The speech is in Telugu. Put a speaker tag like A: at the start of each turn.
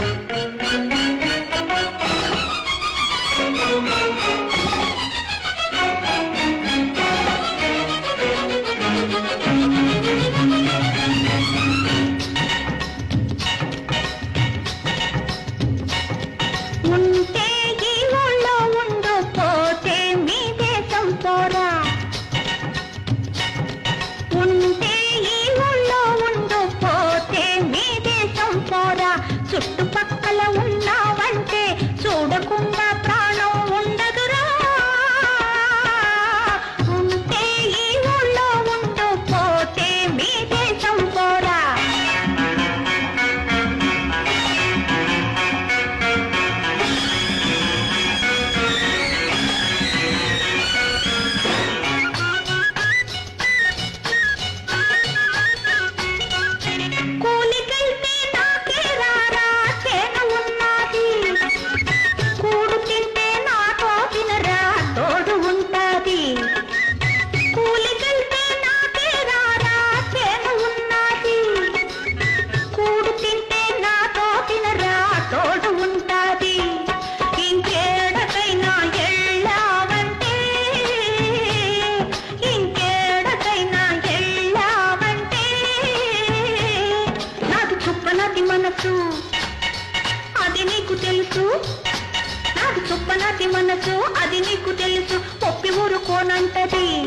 A: Música మనసు అది నీకు తెలుసు? నాకు చుప్పనాటి మనసు అది నీకు తెలుసు. పొప్పి ఊరుకోనంటది.